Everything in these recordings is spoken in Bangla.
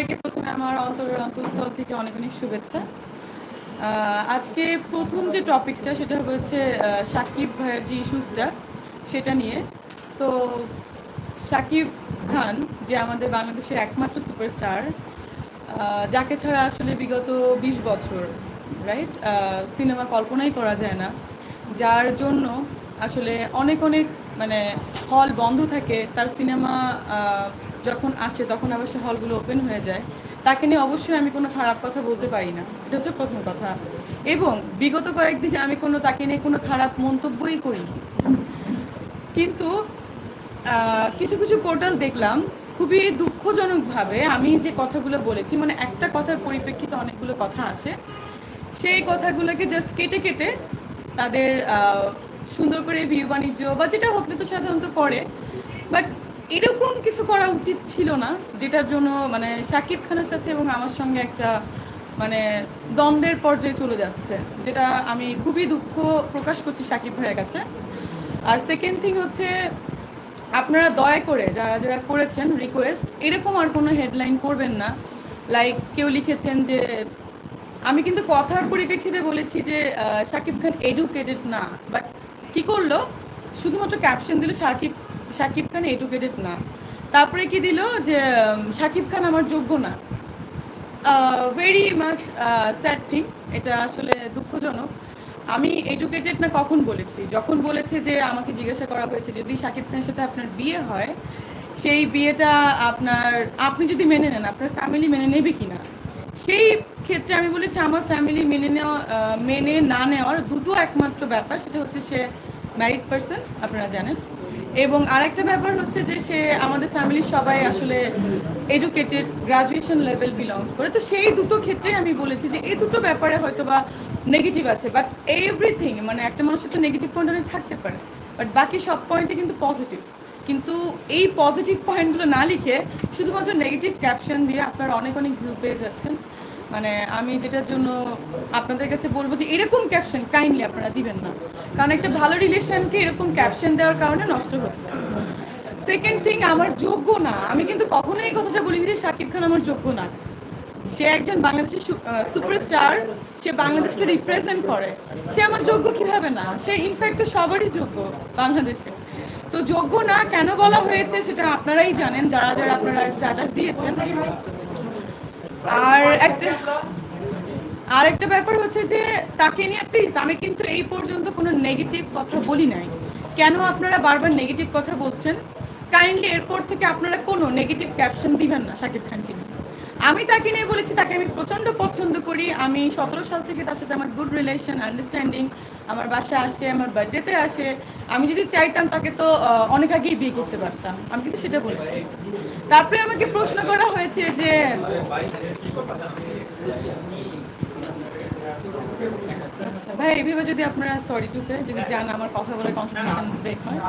সবাইকে প্রথমে আমার অন্তরের অন্তঃস্থল থেকে অনেক অনেক শুভেচ্ছা। আজকে প্রথম যে টপিকসটা সেটা হচ্ছে সাকিব ভাইয়ের যে ইস্যুসটা সেটা নিয়ে। তো সাকিব খান, যে আমাদের বাংলাদেশের একমাত্র সুপারস্টার যাকে ছাড়া আসলে বিগত বিশ বছর রাইট সিনেমা কল্পনাই করা যায় না। যার জন্য আসলে অনেক অনেক মানে হল বন্ধ থাকে, তার সিনেমা যখন আসে তখন আবার সে হলগুলো ওপেন হয়ে যায়। তাকে নিয়ে অবশ্যই আমি কোনো খারাপ কথা বলতে পারি না। এটা হচ্ছে প্রথম কথা। এবং বিগত কয়েকদিন আমি কোনো, তাকে নিয়ে কোনো খারাপ মন্তব্যই করিনি। কিন্তু কিছু কিছু পোর্টাল দেখলাম, খুবই দুঃখজনকভাবে আমি যে কথাগুলো বলেছি মানে একটা কথার পরিপ্রেক্ষিতে অনেকগুলো কথা আসে। সেই কথাগুলোকে জাস্ট কেটে কেটে তাদের সুন্দর করে ভিউ বাণিজ্য বা যেটা হোক তো সাধারণত করে। বাট এরকম কিছু করা উচিত ছিল না, যেটার জন্য মানে শাকিব খানের সাথে এবং আমার সঙ্গে একটা মানে দ্বন্দ্বের পর্যায়ে চলে যাচ্ছে, যেটা আমি খুবই দুঃখ প্রকাশ করছি শাকিব ভাইয়ের কাছে। আর সেকেন্ড থিং হচ্ছে, আপনারা দয়া করে যারা যারা করেছেন রিকোয়েস্ট এরকম আর কোনো হেডলাইন করবেন না। লাইক কেউ লিখেছেন যে, আমি কিন্তু কথার পরিপ্রেক্ষিতে বলেছি যে শাকিব খান এডুকেটেড না বাট কি করল? শুধুমাত্র ক্যাপশন দিল শাকিব শাকিব খান এডুকেটেড না। তারপরে কি দিল যে শাকিব খান আমার যোগ্য না। ভেরি মাচ স্যাড থিং এটা আসলে দুঃখজনক। আমি এডুকেটেড না কখন বলেছি? যখন বলেছে যে আমাকে জিজ্ঞাসা করা হয়েছে, যদি শাকিব খানের সাথে আপনার বিয়ে হয়, সেই বিয়েটা আপনার, আপনি যদি মেনে নেন, আপনার ফ্যামিলি মেনে নেবে কি না সেই ক্ষেত্রে আমি বলেছি, আমার ফ্যামিলি মেনে নেওয়া মেনে না নেওয়ার দুটো একমাত্র ব্যাপার, সেটা হচ্ছে সে ম্যারিড পার্সন আপনারা জানেন। এবং আরেকটা ব্যাপার হচ্ছে যে সে আমাদের ফ্যামিলির সবাই আসলে এডুকেটেড গ্রাজুয়েশন লেভেল বিলংস করে। তো সেই দুটো ক্ষেত্রে আমি বলেছি যে এই দুটো ব্যাপারে হয়তো বা নেগেটিভ আছে বাট এভরিথিং মানে একটা মানুষের তো নেগেটিভ পয়েন্ট অনেক থাকতে পারে বাট বাকি সব পয়েন্টে কিন্তু পজিটিভ কিন্তু এই পজিটিভ পয়েন্টগুলো না লিখে শুধুমাত্র নেগেটিভ ক্যাপশন দিয়ে আপনারা অনেক অনেক ভিউ পেয়ে যাচ্ছেন। মানে আমি যেটার জন্য আপনাদের কাছে বলব যে এরকম ক্যাপশন কাইন্ডলি আপনারা দিবেন না। কারণ একটা ভালো রিলেশনকে এরকম ক্যাপশন দেওয়ার কারণে নষ্ট হচ্ছে। সেকেন্ড থিং আমার যোগ্য না। আমি কিন্তু কখনোই এই কথাটা বলিনি যে শাকিব খান আমার যোগ্য না। সে একজন বাংলাদেশের সুপারস্টার সে বাংলাদেশকে রিপ্রেজেন্ট করে। সে আমার যোগ্য কীভাবে না? সে ইনফ্যাক্ট তো সবারই যোগ্য বাংলাদেশে। তো যোগ্য না কেন বলা হয়েছে সেটা আপনারাই জানেন, যারা যারা আপনারা স্ট্যাটাস দিয়েছেন। আর একটা আর একটা ব্যাপার হচ্ছে যে, তাকে নিয়ে প্লিজ আমি কিন্তু এই পর্যন্ত কোনো নেগেটিভ কথা বলি নাই। কেন আপনারা বারবার নেগেটিভ কথা বলছেন? কাইন্ডলি এরপর থেকে আপনারা কোনো নেগেটিভ ক্যাপশন দিবেন না, শাকিব খানকে আমি তাকে নিয়ে বলেছি, তাকে আমি প্রচণ্ড পছন্দ করি। আমি সতেরো সাল থেকে তার সাথে আমার গুড রিলেশন আন্ডারস্ট্যান্ডিং আমার বাসায় আসে, আমার বার্থডেতে আসে। আমি যদি চাইতাম তাকে তো অনেক আগেই বিয়ে করতে পারতাম। আমি কিন্তু সেটা বলেছি। তারপরে আমাকে প্রশ্ন করা হয়েছে যে, ভাই, এইভাবে যদি আপনারা সরি টু সে যদি জান আমার কথা বলে কনসেন্ট্রেশন ব্রেক হয়।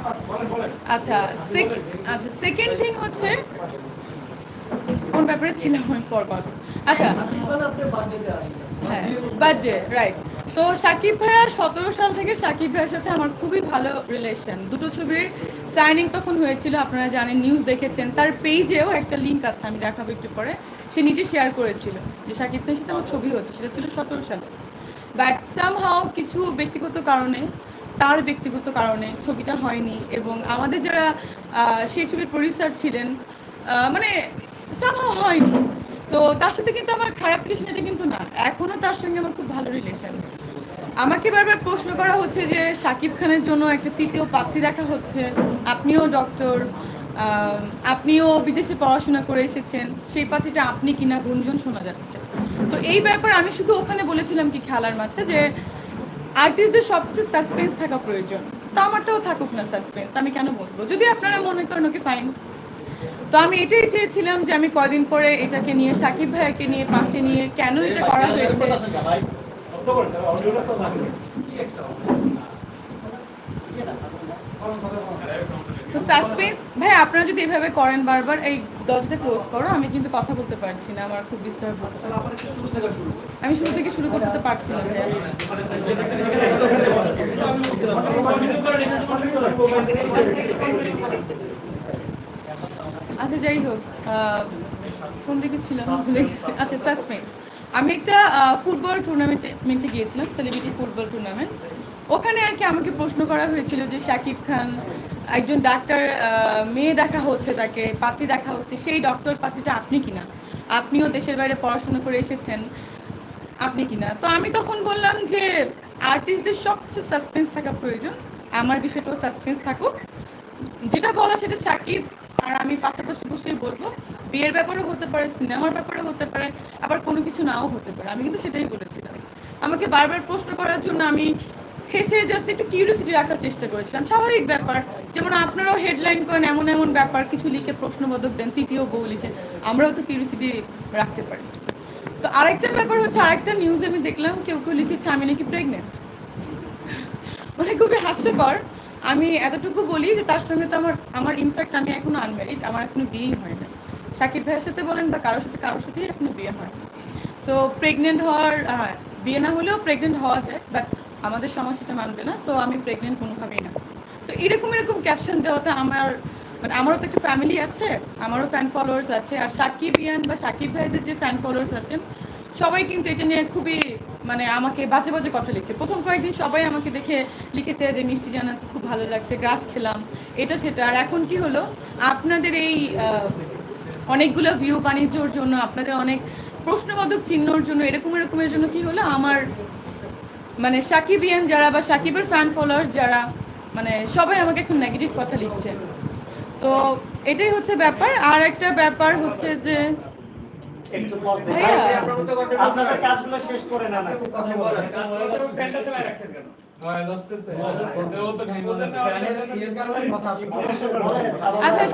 আচ্ছা আচ্ছা সেকেন্ড থিং হচ্ছে কোন ব্যাপারে ছিলাম আমি ফরগট আচ্ছা। হ্যাঁ বার্থডে রাইট তো সাকিব ভাইয়া সতেরো সাল থেকে সাকিব ভাইয়ের সাথে আমার খুবই ভালো রিলেশন দুটো ছবির সাইনিং তখন হয়েছিল, আপনারা জানেন নিউজ দেখেছেন। তার পেজেও একটা লিঙ্ক আছে, আমি দেখাবো একটু পরে। সে নিজে শেয়ার করেছিল যে সাকিব ভাইয়ের সাথে আমার ছবি হচ্ছে সেটা ছিল সতেরো সালে। বাট সামহাও কিছু ব্যক্তিগত কারণে, তার ব্যক্তিগত কারণে ছবিটা হয়নি এবং আমাদের যারা সেই ছবির প্রডিউসার ছিলেন মানে সামহাও হয়নি। তো তার সাথে কিন্তু আমার খারাপ রিলেশন এটা কিন্তু না। এখনও তার সঙ্গে আমার খুব ভালো রিলেশন আমাকে বারবার প্রশ্ন করা হচ্ছে যে সাকিব খানের জন্য একটা তৃতীয় পাত্রী দেখা হচ্ছে। আপনিও ডক্টর আপনিও বিদেশে পড়াশোনা করে এসেছেন। সেই পাত্রীটা আপনি কিনা গুঞ্জন শোনা যাচ্ছে। তো এই ব্যাপার আমি শুধু ওখানে বলেছিলাম কি খেলার মাঠে যে আর্টিস্টদের সব কিছু সাসপেন্স থাকা প্রয়োজন। তো আমারটাও থাকুক না সাসপেন্স আমি কেন বলব? যদি আপনারা মনে করেন ওকে ফাইন তো আমি এটাই চেয়েছিলাম যে আমি কদিন পরে এটাকে নিয়ে সাকিব ভাইয়াকে নিয়ে পাশে নিয়ে কেন এটা করা হয়েছে? তো সাসপেন্স ভাই আপনারা যদি এভাবে করেন বারবার এই দরজাটা ক্লোজ করো আমি কিন্তু কথা বলতে পারছি না আমার খুব ডিস্টার্ব হচ্ছে। আমি শুরু থেকে শুরু করতে তো পারছি না ভাইয়া। আচ্ছা যাই হোক কোন দিকে ছিলাম? ভুলে আচ্ছা সাসপেন্স আমি একটা ফুটবল টুর্নামেন্টে মিন্টে গিয়েছিলাম সেলিব্রিটি ফুটবল টুর্নামেন্ট ওখানে আর কি আমাকে প্রশ্ন করা হয়েছিল যে শাকিব খান একজন ডাক্তার মেয়ে দেখা হচ্ছে তাকে, পাত্রী দেখা হচ্ছে, সেই ডক্টর পাত্রীটা আপনি কিনা? আপনিও দেশের বাইরে পড়াশোনা করে এসেছেন, আপনি কিনা? তো আমি তখন বললাম যে আর্টিস্টদের সব কিছু সাসপেন্স থাকা প্রয়োজন। আমার বিষয়টাও সাসপেন্স থাকুক। যেটা বলা সেটা সাকিব আর আমি পাশাপাশি বসেই বলব, বিয়ের ব্যাপারেও হতে পারে, সিনেমার ব্যাপারে হতে পারে, আবার কোনো কিছু নাও হতে পারে। আমি কিন্তু সেটাই বলেছিলাম। আমাকে বারবার প্রশ্ন করার জন্য আমি হেসে জাস্ট একটু কিউরিয়াসিটি রাখার চেষ্টা করেছিলাম। স্বাভাবিক ব্যাপার। যেমন আপনারাও হেডলাইন করেন, এমন এমন ব্যাপার, কিছু লিখে প্রশ্নবোধক দেন, তৃতীয় বউ লিখে, আমরাও তো কিউরিয়াসিটি রাখতে পারি। তো আরেকটা ব্যাপার হচ্ছে, আরেকটা নিউজ আমি দেখলাম, কেউ কেউ লিখেছে, আমি নাকি প্রেগনেন্ট মানে খুবই হাস্যকর। আমি এতটুকু বলি যে তার সঙ্গে তো আমার আমার ইনফ্যাক্ট আমি এখনও আনম্যারিড আমার এখনও বিয়েই হয় না সাকিব ভাইয়ের সাথে বলেন বা কারোর সাথে, কারোর সাথেই এখনও বিয়ে হয় সো প্রেগনেন্ট হওয়ার বিয়ে না হলেও প্রেগনেন্ট হওয়া যায় বাট আমাদের সমাজ সেটা মানবে না সো আমি প্রেগনেন্ট কোনোভাবেই না। তো এরকম এরকম ক্যাপশন দেওয়াতে আমার মানে আমারও তো একটা ফ্যামিলি আছে, আমারও ফ্যান ফলোয়ার্স আছে, আর সাকিব ইয়ান বা সাকিব ভাইদের যে ফ্যান ফলোয়ার্স আছেন, সবাই কিন্তু এটা নিয়ে খুবই মানে আমাকে বাজে বাজে কথা লিখছে। প্রথম কয়েকদিন সবাই আমাকে দেখে লিখেছে যে, মিষ্টি জানা খুব ভালো লাগছে, গ্রাস খেলাম। এটা সেটা। আর এখন কি হলো? আপনাদের এই অনেকগুলো ভিউ বাণিজ্যর জন্য, আপনাদের অনেক প্রশ্নবোধক চিহ্নর জন্য, এরকম এরকমের জন্য কি হলো? আমার মানে সাকিবিয়ান যারা বা সাকিবের ফ্যান ফলোয়ার্স যারা মানে সবাই আমাকে এখন নেগেটিভ কথা লিখছে। তো এটাই হচ্ছে ব্যাপার। আর একটা ব্যাপার হচ্ছে যে একটু দিন। কাজগুলো শেষ করে না না। কথা বলেন।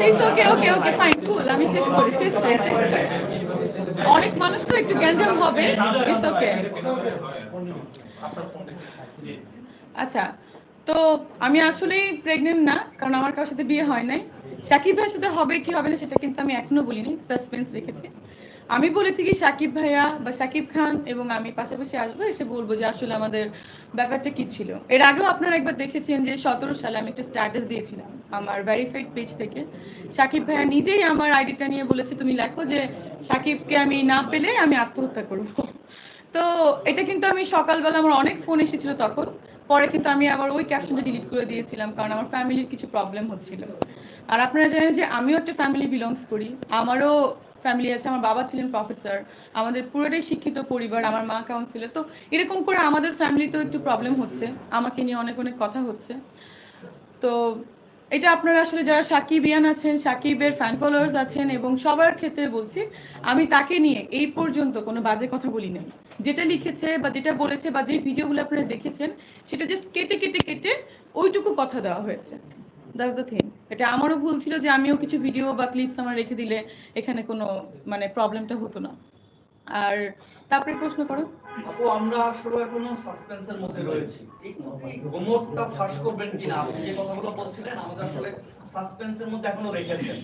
It's okay okay okay fine কুল আমি শেষ করি শেষ করি শেষ করি। অনেক মানুষ তো একটু গ্যাঞ্জাম হবে। আচ্ছা তো আমি আসলেই প্রেগনেন্ট না কারণ আমার কারোর সাথে বিয়ে হয় নাই। সাকিব ভাইয়ের সাথে হবে কি হবে না সেটা কিন্তু আমি এখনও বলিনি সাসপেন্স রেখেছি। আমি বলেছি কি, সাকিব ভাইয়া বা সাকিব খান এবং আমি পাশাপাশি আসব, এসে বলব যে আসলে আমাদের ব্যাপারটা কি ছিল। এর আগেও আপনারা একবার দেখেছেন যে সতেরো সালে আমি একটা স্ট্যাটাস দিয়েছিলাম আমার ভেরিফাইড পেজ থেকে। সাকিব ভাইয়া নিজেই আমার আইডিটা নিয়ে বলেছে, তুমি লেখো যে সাকিবকে আমি না পেলে আমি আত্মহত্যা করব। তো এটা কিন্তু আমি সকালবেলা আমার অনেক ফোন এসেছিল তখন। পরে কিন্তু আমি আবার ওই ক্যাপশনটা ডিলিট করে দিয়েছিলাম, কারণ আমার ফ্যামিলির কিছু প্রবলেম হচ্ছিল। আর আপনারা জানেন যে আমিও একটা ফ্যামিলি বিলংস করি। আমারও ফ্যামিলি আছে, আমার বাবা ছিলেন প্রফেসর আমাদের পুরোটাই শিক্ষিত পরিবার, আমার মা কাউন্সিলর তো এরকম করে আমাদের ফ্যামিলিতেও একটু প্রবলেম হচ্ছে, আমাকে নিয়ে অনেক অনেক কথা হচ্ছে। তো এটা আপনারা আসলে যারা সাকিব ইয়ান আছেন, সাকিবের ফ্যান ফলোয়ার্স আছেন এবং সবার ক্ষেত্রে বলছি, আমি তাকে নিয়ে এই পর্যন্ত কোনো বাজে কথা বলি নাই। যেটা লিখেছে বা যেটা বলেছে বা যে ভিডিওগুলো আপনারা দেখেছেন, সেটা জাস্ট কেটে কেটে কেটে ওইটুকু কথা দেওয়া হয়েছে। দ্যাটস দ্য থিং এটা আমারও ভুল ছিল যে আমিও কিছু ভিডিও বা ক্লিপস আমার রেখে দিলে এখানে কোনো মানে প্রবলেমটা হতো না। আর তারপরে প্রশ্ন করো। আপু আমরা আসলে এখনও সাসপেন্সের মধ্যে রয়েছি। হোমওয়ার্কটা ফাঁস করবেন কিনা? আপনি যে কথাগুলো বলছিলেন আমাদের আসলে সাসপেন্সের মধ্যে এখনও রেখেছেন।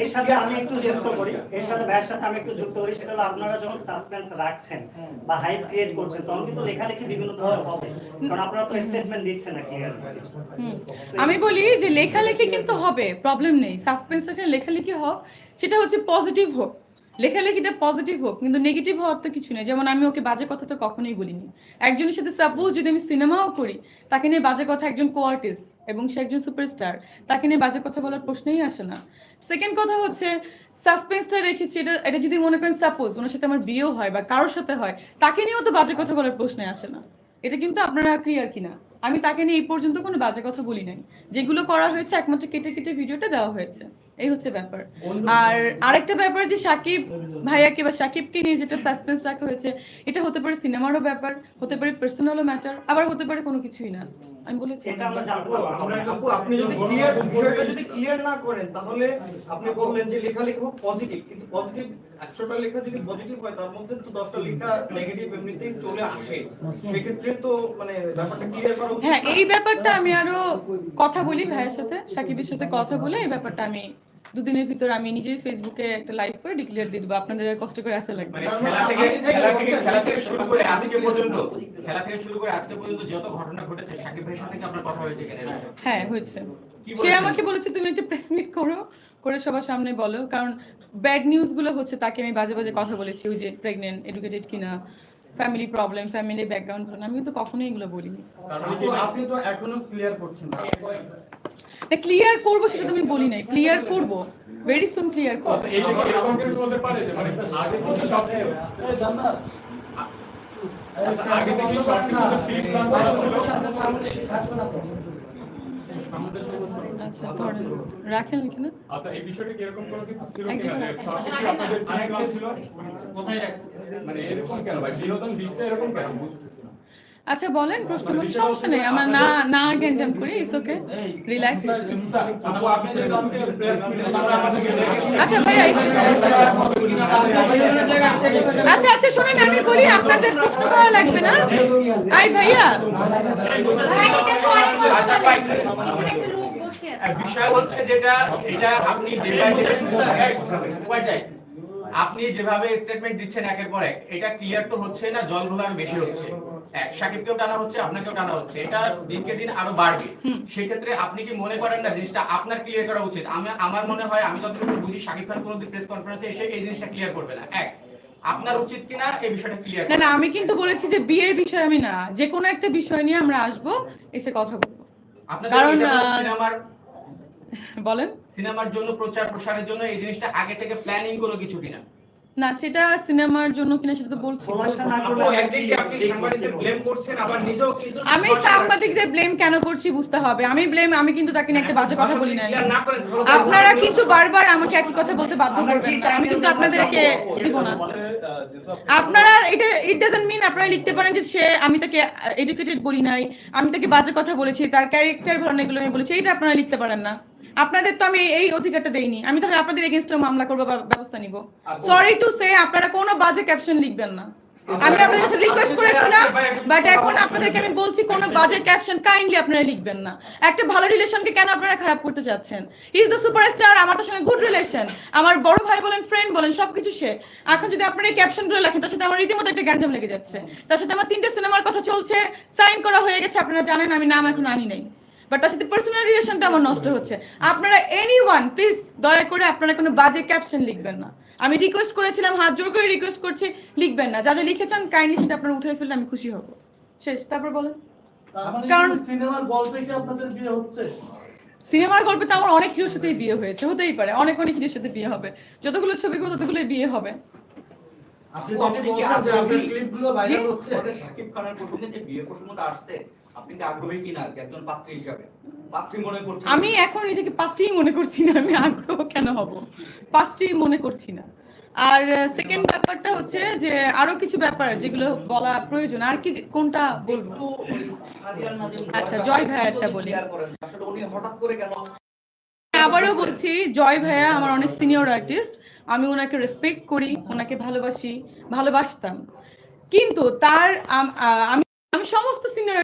এর সাথে আমি একটু যুক্ত করি। এর সাথে ভাইয়ের সাথে আমি একটু যুক্ত করি সেটা হলো আপনারা যখন সাসপেন্স রাখছেন বা হাইপ ক্রিয়েট করছেন তখন কিন্তু লেখালেখি বিভিন্ন ধরনের হবে। কারণ আপনারা তো স্টেটমেন্ট দিচ্ছেন না ক্লিয়ার আমি বলি যে লেখালেখি কিন্তু হবে প্রবলেম নেই। সাসপেন্স লেখালেখি হোক সেটা হচ্ছে পজিটিভ হোক। লেখালেখিটা পজিটিভ হোক, কিন্তু নেগেটিভ হওয়ার তো কিছু নেই। যেমন আমি ওকে বাজে কথা তো কখনোই বলিনি। একজনের সাথে সাপোজ যদি আমি সিনেমাও করি, তাকে নিয়ে বাজে কথা একজন কো আর্টিস্ট এবং সে একজন সুপারস্টার তাকে নিয়ে বাজে কথা বলার প্রশ্নই আসে না। সেকেন্ড কথা হচ্ছে সাসপেন্সটা রেখেছি, এটা এটা যদি মনে করেন সাপোজ ওনার সাথে আমার বিয়েও হয় বা কারোর সাথে হয়, তাকে নিয়েও তো বাজে কথা বলার প্রশ্নে আসে না। এটা কিন্তু আপনারা ক্লিয়ার কিনা? আমি তাকে নিয়ে এই পর্যন্ত কোনো বাজে কথা বলি নাই। যেগুলো করা হয়েছে একমাত্র কেটে কেটে ভিডিওটা দেওয়া হয়েছে। এই হচ্ছে ব্যাপার। আর আরেকটা ব্যাপার যে সাকিব ভাইয়াকে বা সাকিবকে নিয়ে যেটা সাসপেন্স রাখা হয়েছে এটা হতে পারে সিনেমারও ব্যাপার হতে পারে পার্সোনালও ম্যাটার আবার হতে পারে কোনো কিছুই না। আমি বলেছি। এটা আমরা জানব আমরা আপু আপনি যদি ক্লিয়ার বিষয়টা যদি ক্লিয়ার না করেন তাহলে আপনি বললেন যে লেখালেখি হোক পজিটিভ কিন্তু পজিটিভ একশোটা লেখা যদি পজিটিভ হয় তার মধ্যে তো দশটা লেখা নেগেটিভ এমনিতেই চলে আসে। সেক্ষেত্রে তো মানে ব্যাপারটা ক্লিয়ার করা হ্যাঁ এই ব্যাপারটা আমি আরও কথা বলি ভাইয়ের সাথে সাকিবের সাথে কথা বলে এই ব্যাপারটা আমি দুদিনের ভিতর আমি নিজেই ফেসবুকে একটা লাইভ করে ডিক্লেয়ার দিয়ে দেবো আপনাদের কষ্ট করে আসা লাগবে মানে খেলা থেকে শুরু করে আজকে পর্যন্ত খেলা থেকে শুরু করে আজকে পর্যন্ত যত ঘটনা ঘটেছে সাকিব ভাইয়ের সাথে আপনার কথা হয়েছে কিনা হ্যাঁ হয়েছে। সে আমাকে বলেছে তুমি একটা প্রেস মিট করো করে সবার সামনে বলো। কারণ ব্যাড নিউজগুলো হচ্ছে তাকে আমি বাজে বাজে কথা বলেছি ওই যে প্রেগনেন্ট এডুকেটেড কিনা। ফ্যামিলি প্রবলেম ফ্যামিলি ব্যাকগ্রাউন্ড ভালো আমি কিন্তু কখনোই এগুলো বলিনি। আপনি তো এখনও ক্লিয়ার করছেন না। ক্লিয়ার করব সেটা তুমি বলি নাই। ক্লিয়ার করব। ভেরি সুন ক্লিয়ার করব। আচ্ছা, এই যে এরকম কিছু হতে পারে যে মানে আগে থেকে সব আচ্ছা, আগে থেকে সব কিছু প্রি প্ল্যান করা ছিল। আচ্ছা ধরেন রাখেন আচ্ছা এই বিষয়টা কি এরকম কোনো কিছু ছিল একদম। কিনা সব কিছু আপনাদের প্ল্যান ছিল? মানে এরকম কেন? ভাই বিনোদন দিকটা এরকম কেন? বুঝতেছি না। আচ্ছা বলেন প্রশ্ন করুন। সমস্যা নেই আমার না না গেঞ্জাম করি ইটস ওকে রিল্যাক্স আচ্ছা ভাইয়া আচ্ছা আচ্ছা শুনেন আমি বলি আপনাদের প্রশ্ন করা লাগবে না। আই ভাইয়া। আচ্ছা, ভাই, বিষয় হচ্ছে যেটা এটা আপনি আপনি যেভাবে স্টেটমেন্ট দিচ্ছেন একের পর এক এটা ক্লিয়ার তো হচ্ছে না জল ঘোলার বেশি হচ্ছে। এক সাকিবকেও টানা হচ্ছে আপনাকেও টানা হচ্ছে। এটা দিনকে দিন আরও বাড়বে। সেই ক্ষেত্রে আপনি কি মনে করেন না জিনিসটা আপনার ক্লিয়ার করা উচিত? আমি আমার মনে হয় আমি যতটুকু বুঝি সাকিব খান কোনোদিন প্রেস কনফারেন্সে এসে এই জিনিসটা ক্লিয়ার করবে না। এক আপনার উচিত কিনা এই বিষয়টা ক্লিয়ার না না আমি কিন্তু বলেছি যে বিয়ের বিষয় আমি না যে কোনো একটা বিষয় নিয়ে আমরা আসব এসে কথা বলব। কারণ, কোনো বলেন। সিনেমার জন্য প্রচার প্রসারের জন্য এই জিনিসটা আগে থেকে প্ল্যানিং কোনো কিছু কিনা? না সেটা সিনেমার জন্য কিনা সেটা তো বলছি। প্রমাণটা না আপু করলে একদিকে আপনি সাংবাদিকদের ব্লেম করছেন আবার নিজেও কিন্তু আমি সাংবাদিকদের ব্লেম কেন করছি বুঝতে হবে। আমি ব্লেম আমি কিন্তু তাকে নিয়ে একটা বাজে কথা বলি নাই। আপনারা কিন্তু বারবার আমাকে একই কথা বলতে বাধ্য করবেন আমি কিন্তু আপনাদেরকে দিব না। আপনারা এটা ইট ডাজন্ট মিন আপনারা লিখতে পারেন যে সে আমি তাকে এডুকেটেড বলি নাই। আমি তাকে বাজে কথা বলেছি তার ক্যারেক্টার না এগুলো আমি বলেছি এটা আপনারা লিখতে পারেন না। আপনাদের তো আমি এই অধিকারটা দেইনি। আমি তাহলে আপনাদের এগেনস্টে মামলা করব ব্যবস্থা নিব। সরি টু সে আপনারা কোনো বাজে ক্যাপশন লিখবেন না। আমি আপনাদের কাছে রিকোয়েস্ট করেছিলাম বাট এখন আপনাদেরকে আমি বলছি কোনো বাজে ক্যাপশন কাইন্ডলি আপনারা লিখবেন না। একটা ভালো রিলেশনকে কেন আপনারা খারাপ করতে চাচ্ছেন? ইজ দ্য সুপারস্টার আমার তার সঙ্গে গুড রিলেশন আমার বড় ভাই বলেন ফ্রেন্ড বলেন সবকিছু সে। এখন যদি আপনারা এই ক্যাপশনগুলো লেখেন তার সাথে আমার রীতিমতো একটা গ্যাঞ্জাম লেগে যাচ্ছে। তার সাথে আমার তিনটে সিনেমার কথা চলছে সাইন করা হয়ে গেছে আপনারা জানেন আমি নাম এখন আনি নাই। বাট তার সাথে পার্সোনাল রিলেশনটা আমার নষ্ট হচ্ছে। আপনারা এনি ওয়ান প্লিজ দয়া করে আপনারা কোনো বাজে ক্যাপশন লিখবেন না। আমি রিকোয়েস্ট করেছিলাম হাত জোর করে রিকোয়েস্ট করছি লিখবেন না। যা যা লিখেছেন কাইন্ডলি সেটা আপনারা উঠে ফেললে আমি খুশি হব। শেষ তারপর বলেন। কারণ- কারণ সিনেমার গল্পে কি আপনাদের বিয়ে হচ্ছে? সিনেমার গল্পে তো আমার অনেক হিরোর সাথেই বিয়ে হয়েছে হতেই পারে। অনেক অনেক হিরোর সাথে বিয়ে হবে। যতগুলো ছবি করব ততগুলোই বিয়ে হবে। আপনি তো আপনি বলছেন যে আপনার ক্লিপগুলো ভাইরাল হচ্ছে? সাকিব খানের প্রসঙ্গে যে বিয়ের প্রসঙ্গটা আসছে আপনি কি আগ্রহী কিনা একজন পাত্রী হিসাবে। পাত্রী মনে আমি এখন নিজেকে পাত্রীই মনে করছি না আমি আগ্রহ কেন হব? পাত্রীই মনে করছি না। আর সেকেন্ড ব্যাপারটা হচ্ছে যে আরও কিছু ব্যাপার যেগুলো বলা প্রয়োজন। আর কি কোনটা বলব? একটু আচ্ছা, জয় ভাইয়ারটা যদি বলি। হঠাৎ করে কেন আবারও বলছি জয় ভাইয়া আমার অনেক সিনিয়র আর্টিস্ট আমি ওনাকে রেসপেক্ট করি ওনাকে ভালোবাসি ভালোবাসতাম। কিন্তু তার আমি আমি সমস্ত সিনিয়র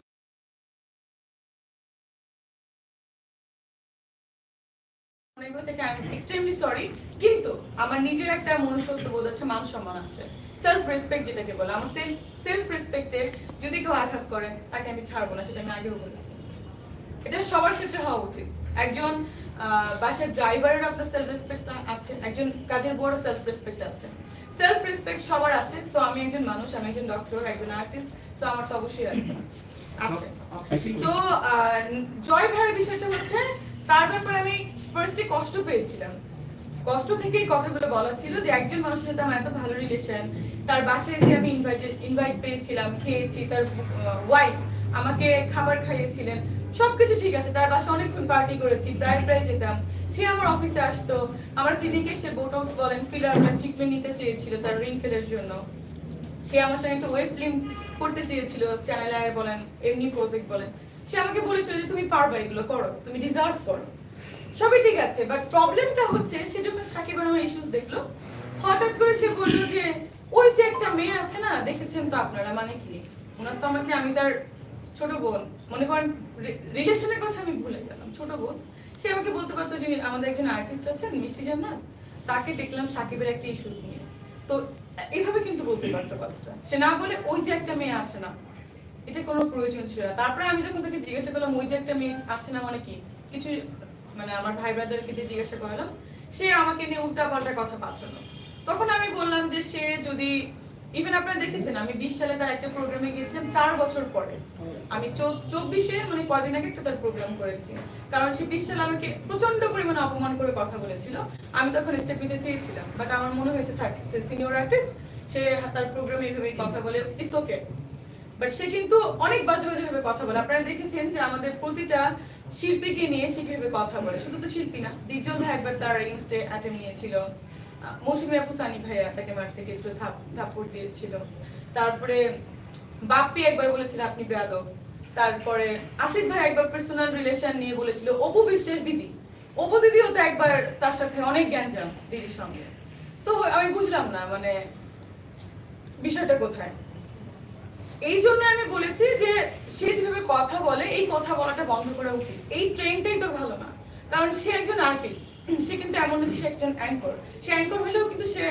থেকে আমি এক্সট্রিমলি সরি কিন্তু আমার নিজের একটা মনুষ্যত্ব বোধ আছে মান সম্মান আছে। সেলফ রেসপেক্ট যেটাকে বলে আমার সেলফ সেলফ রেসপেক্টে যদি কেউ আঘাত করে তাকে আমি ছাড়বো না সেটা আমি আগেও বলেছি। এটা সবার ক্ষেত্রে হওয়া উচিত। একজন বাসার ড্রাইভারের আপনার সেলফ রেসপেক্ট আছে একজন কাজের বড় সেলফ রেসপেক্ট আছে। সেলফ রেসপেক্ট সবার আছে সো আমি একজন মানুষ আমি একজন ডক্টর একজন আর্টিস্ট সো আমার তো অবশ্যই আছে। আছে। সো জয় ভাইয়ের বিষয়টা হচ্ছে তার ব্যাপারে আমি ফার্স্টে কষ্ট পেয়েছিলাম। কষ্ট থেকেই কথাগুলো বলা ছিল যে একজন মানুষের সাথে আমার এত ভালো রিলেশন তার বাসায় যে আমি ইনভাইটেড ইনভাইট পেয়েছিলাম, খেয়েছি, তার ওয়াইফ আমাকে খাবার খাইয়েছিলেন, সবকিছু ঠিক আছে, তার বাসায় অনেকক্ষণ পার্টি করেছি, প্রায় প্রায় যেতাম। সে আমার অফিসে আসতো, আমার ক্লিনিকে সে বোটক্স বলেন ফিলার বলেন ট্রিটমেন্ট নিতে চেয়েছিল তার রিং রিঙ্কেলের জন্য। সে আমার সঙ্গে একটা ওয়েব ফিল্ম করতে চেয়েছিল চ্যানেল আয় বলেন, এমনি প্রজেক্ট বলেন। সে আমাকে বলেছিল যে তুমি পারবে এগুলো করো, তুমি ডিজার্ভ করো। সবই ঠিক আছে বাট প্রবলেমটা হচ্ছে সে যখন সাকিব আমার ইস্যুস দেখল। হঠাৎ করে সে বলল যে, ওই যে একটা মেয়ে আছে না, দেখেছেন তো আপনারা মানে কি? ওনার তো আমাকে, আমি তার ছোট বোন, মনে করেন রিলেশনের কথা আমি ভুলে গেলাম, ছোট বোন। সে আমাকে বলতে পারতো যে, আমাদের একজন আর্টিস্ট আছেন, মিষ্টি জান্নাত, তাকে দেখলাম সাকিবের একটা ইস্যুস নিয়ে। তো এইভাবে কিন্তু বলতে পারতো কথাটা। সে না বলে, ওই যে একটা মেয়ে আছে না এটা কোনো প্রয়োজন ছিল না। তারপরে আমি যখন তাকে জিজ্ঞাসা করলাম, ওই যে একটা মেয়ে আছে না মানে কি? কিছু মানে আমার ভাই ব্রাদারকে দিয়ে জিজ্ঞাসা করলাম। সে আমাকে নিয়ে উল্টা পাল্টা কথা পাঠালো তখন আমি বললাম যে সে যদি ইভেন আপনারা দেখেছেন, আমি বিশ সালে তার একটা প্রোগ্রামে গিয়েছিলাম, চার বছর পরে। আমি চব্বিশে মানে কদিন আগে একটা তার প্রোগ্রাম করেছি। কারণ সে বিশ সালে আমাকে প্রচণ্ড পরিমাণে অপমান করে কথা বলেছিল। আমি তখন স্টেপ নিতে চেয়েছিলাম। বাট আমার মনে হয়েছে, থাক, সে সিনিয়র আর্টিস্ট সে তার প্রোগ্রামে এইভাবেই কথা বলে ইটস ওকে বাট সে কিন্তু অনেক বাজে বাজে ভাবে কথা বলে। আপনারা দেখেছেন যে আমাদের প্রতিটা শিল্পীকে নিয়ে সে কীভাবে কথা বলে। শুধু তো শিল্পী না দ্বিজন ভাই একবার তার অ্যাটেম্প নিয়েছিল মৌসুমী আপু সানি ভাইয়া তাকে মারতে থাপ্পড় দিয়েছিল। তারপরে বাপ্পি একবার বলেছিল, আপনি বেয়াদব। তারপরে আসিফ ভাই একবার পার্সোনাল রিলেশন নিয়ে বলেছিল, অপু বিশ্বাস দিদি। অপু দিদিও তো একবার তার সাথে অনেক গ্যাঞ্জাম দিদির সঙ্গে। তো আমি বুঝলাম না মানে বিষয়টা কোথায়? এই জন্য আমি বলেছি যে সে যেভাবে কথা বলে, এই কথা বলাটা বন্ধ করা উচিত। এই ট্রেনটাই তো ভালো না। কারণ সে একজন আর্টিস্ট সে কিন্তু এমন না সে একজন অ্যাঙ্কর সে অ্যাঙ্কর হলেও কিন্তু সে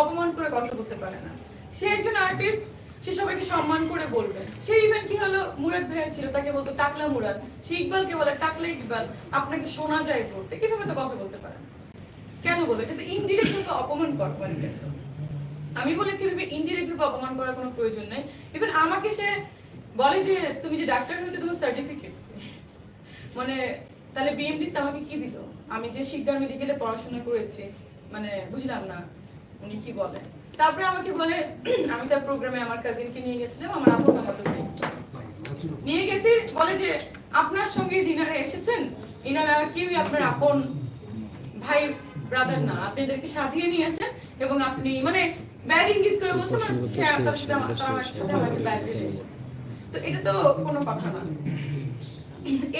অপমান করে কথা বলতে পারে না। সে একজন আর্টিস্ট সে সবাইকে সম্মান করে বলবে। সে ইভেন কি হলো, মুরাদ ভাইয়া ছিল, তাকে বলতো, টাকলা মুরাদ, সে ইকবালকে বলে, টাকলা ইকবাল, আপনাকে শোনা যায় বলতে। কীভাবে তো কথা বলতে পারে? কেন বলবে এটা তো ইনডিরেক্ট অপমান করা মানে আমি বলেছি ভেবে ইনডিরেক্ট ভাবে অপমান করার কোনো প্রয়োজন নেই। ইভেন আমাকে সে বলে যে, তুমি যে ডাক্তার হয়েছে, তোমার সার্টিফিকেট মানে তাহলে বিএমডিস আমাকে কি দিল? আমি যে শিকদার মেডিকেলে পড়াশোনা করেছি মানে বুঝলাম না উনি কি বলে। তারপরে আমাকে বলে, আমি তার প্রোগ্রামে আমার কাজিনকে নিয়ে গেছিলাম, আমার আপন আমাকে নিয়ে গেছি, বলে যে, আপনার সঙ্গে যিনারা এসেছেন, ইনারা কেউই আপনার আপন ভাই ব্রাদার না। আপনি এদেরকে সাজিয়ে নিয়ে আসেন এবং আপনি মানে ব্যাড ইঙ্গিত করে মানে সে আপনার সাথে আমার সাথে আমার ব্যাড রিলেশন তো এটা তো কোনো কথা না।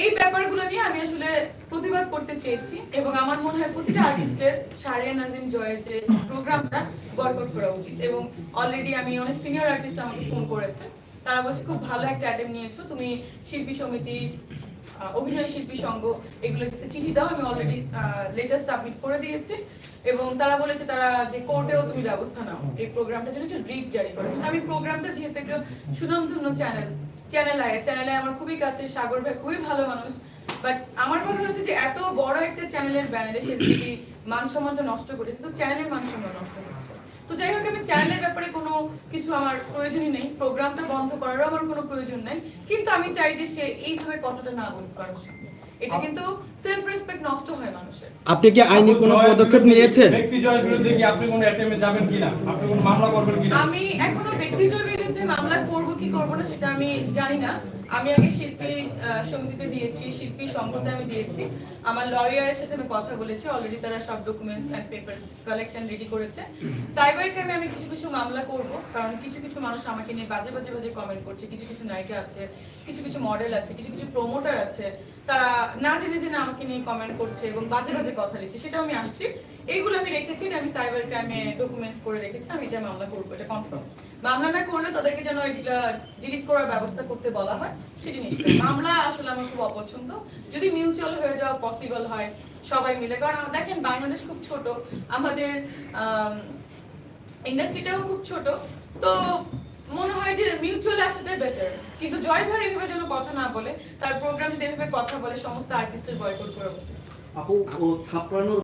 এই ব্যাপারগুলো নিয়ে আমি আসলে প্রতিবাদ করতে চেয়েছি এবং আমার মনে হয় প্রতিটা আর্টিস্টের শারিয়া নাজিম জয়ের যে প্রোগ্রামটা বয়কট করা উচিত এবং অলরেডি আমি অনেক সিনিয়র আর্টিস্ট আমাকে ফোন করেছে। তারা বলছে খুব ভালো একটা অ্যাটেম্প নিয়েছো। তুমি শিল্পী সমিতি অভিনয় শিল্পী সংঘ এগুলো চিঠি দাও, আমি অলরেডি লেটার সাবমিট করে দিয়েছি। এবং তারা বলেছে তারা যে কোর্টেও তুমি ব্যবস্থা নাও। এই প্রোগ্রামটা জন্য একটু রিট জারি করে। আমি প্রোগ্রামটা যেহেতু একটা সুনামধন্য চ্যানেল চ্যানেল আয়। চ্যানেলে আমার খুবই কাছে। সাগর ভাই খুবই ভালো মানুষ। বাট আমার কথা হচ্ছে যে এত বড় একটা চ্যানেলের ব্যানারে সে যদি মান সম্মানটা নষ্ট করেছে তো চ্যানেলের মান সম্মান নষ্ট করছে তো যাই হোক আমি চ্যানেলের ব্যাপারে কোনো কিছু আমার প্রয়োজনই নেই। প্রোগ্রামটা বন্ধ করারও আমার কোনো প্রয়োজন নেই। কিন্তু আমি চাই যে সে এইভাবে কথাটা না বলুক কারোর সঙ্গে। এটা কিন্তু সেলফ রেসপেক্ট নষ্ট হয় মানুষের। আপনি কি আইনি কোনো পদক্ষেপ নিয়েছেন? ব্যক্তি জয়ের বিরুদ্ধে কি আপনি কোনো অ্যাটেম্পে যাবেন কিনা? আপনি কোনো মামলা করবেন কিনা? আমি এখনও ব্যক্তিজয়ের বিরুদ্ধে মামলা করব কি করব না সেটা আমি জানি না। আমি আগে শিল্পী সমিতিতে দিয়েছি, শিল্পী সংঘতে আমি দিয়েছি। আমার লয়ারের সাথে আমি কথা বলেছি অলরেডি তারা সব documents and papers collect and ready করেছে। সাইবার ক্রাইমে আমি কিছু কিছু মামলা করব, কারণ কিছু কিছু মানুষ আমাকে নিয়ে বাজে বাজে বাজে কমেন্ট করছে। কিছু কিছু নায়িকা আছে, কিছু কিছু মডেল আছে, কিছু কিছু প্রমোটার আছে, তারা না জেনে জেনে আমাকে নিয়ে কমেন্ট করছে এবং বাজে বাজে কথা লিখছে। সেটাও আমি আসছি। এইগুলো আমি রেখেছি আমি সাইবার ক্রাইমে ডকুমেন্টস করে রেখেছি, আমি এটা মামলা করব, এটা কনফার্ম মামলা না করলে তাদেরকে যেন ডিলিট করার ব্যবস্থা করতে বলা হয়, সেটি নিশ্চিত মামলা আসলে আমার খুব অপছন্দ। যদি মিউচুয়াল হয়ে যাওয়া পসিবল হয় সবাই মিলে। কারণ দেখেন, বাংলাদেশ খুব ছোট। আমাদের ইন্ডাস্ট্রিটাও খুব ছোট। তো মনে হয় যে মিউচুয়াল আসাটাই বেটার কিন্তু জয় ভাই এভাবে যেন কথা না বলে, তার প্রোগ্রাম যদি এভাবে কথা বলে, সমস্ত আর্টিস্টের বয়কট করা উচিত। আপু থাপড়ানোর